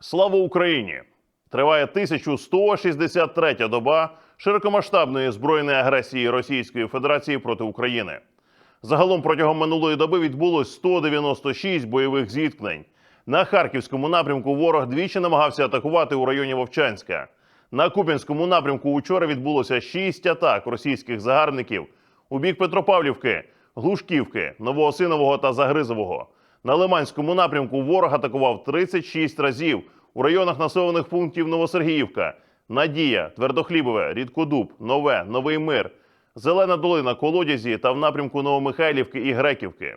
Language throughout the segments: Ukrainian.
Слава Україні! Триває 1163 доба широкомасштабної збройної агресії Російської Федерації проти України. Загалом протягом минулої доби відбулось 196 бойових зіткнень. На харківському напрямку ворог двічі намагався атакувати у районі Вовчанська. На Куп'янському напрямку учора відбулося 6 атак російських загарбників у бік Петропавлівки, Глушківки, Новоосинового та Загризового. На Лиманському напрямку ворог атакував 36 разів у районах населених пунктів Новосергіївка, Надія, Твердохлібове, Рідкодуб, Нове, Новий Мир, Зелена Долина, Колодязі та в напрямку Новомихайлівки і Греківки.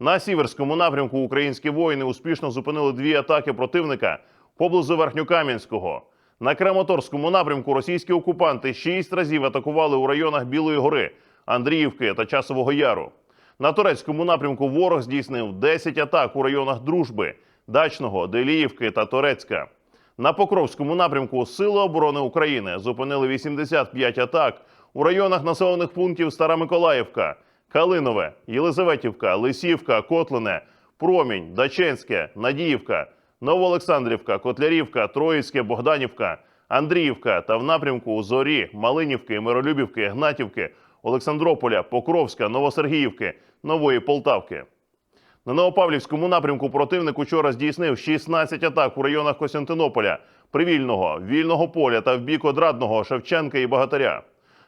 На сіверському напрямку українські воїни успішно зупинили дві атаки противника поблизу Верхньокам'янського. На Краматорському напрямку російські окупанти шість разів атакували у районах Білої гори, Андріївки та Часового Яру. На турецькому напрямку ворог здійснив 10 атак у районах Дружби, Дачного, Деліївки та Торецька. На Покровському напрямку Сили оборони України зупинили 85 атак у районах населених пунктів Стара Миколаївка, Калинове, Єлизаветівка, Лисівка, Котлине, Промінь, Даченське, Надіївка, Новоолександрівка, Котлярівка, Троїцьке, Богданівка, Андріївка та в напрямку Зорі, Малинівки, Миролюбівки, Гнатівки, Олександрополя, Покровська, Новосергіївки, Нової Полтавки. На Новопавлівському напрямку противник учора здійснив 16 атак у районах Костянтинополя, Привільного, Вільного поля та в бік Одрадного, Шевченка і Багатаря.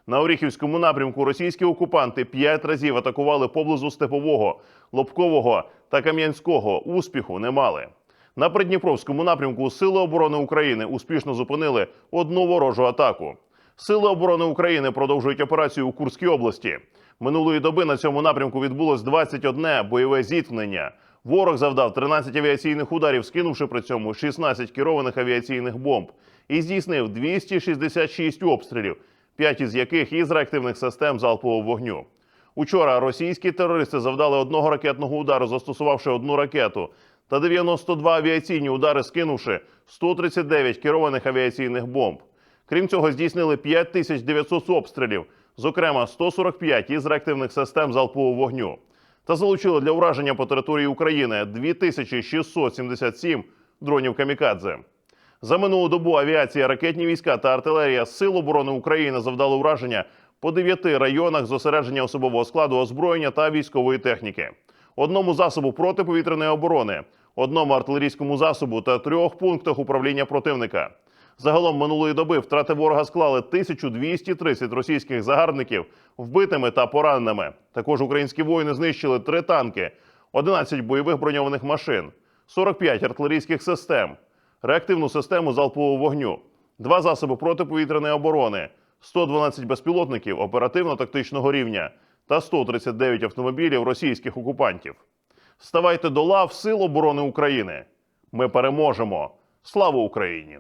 На Оріхівському напрямку російські окупанти п'ять разів атакували поблизу Степового, Лобкового та Кам'янського. Успіху не мали. На Придніпровському напрямку Сили оборони України успішно зупинили одну ворожу атаку. Сили оборони України продовжують операцію у Курській області. Минулої доби на цьому напрямку відбулось 21 бойове зіткнення. Ворог завдав 13 авіаційних ударів, скинувши при цьому 16 керованих авіаційних бомб, і здійснив 266 обстрілів, 5 із яких із реактивних систем залпового вогню. Учора російські терористи завдали одного ракетного удару, застосувавши одну ракету, та 92 авіаційні удари, скинувши 139 керованих авіаційних бомб. Крім цього, здійснили 5900 обстрілів, зокрема 145 із реактивних систем залпового вогню, та залучили для ураження по території України 2677 дронів камікадзе. За минулу добу авіація, ракетні війська та артилерія Сил оборони України завдали ураження по дев'яти районах зосередження особового складу озброєння та військової техніки, одному засобу протиповітряної оборони, одному артилерійському засобу та трьох пунктах управління противника. Загалом минулої доби втрати ворога склали 1230 російських загарбників вбитими та пораненими. Також українські воїни знищили три танки, 11 бойових броньованих машин, 45 артилерійських систем, реактивну систему залпового вогню, два засоби протиповітряної оборони, 112 безпілотників оперативно-тактичного рівня та 139 автомобілів російських окупантів. Ставайте до лав Сил оборони України. Ми переможемо! Слава Україні!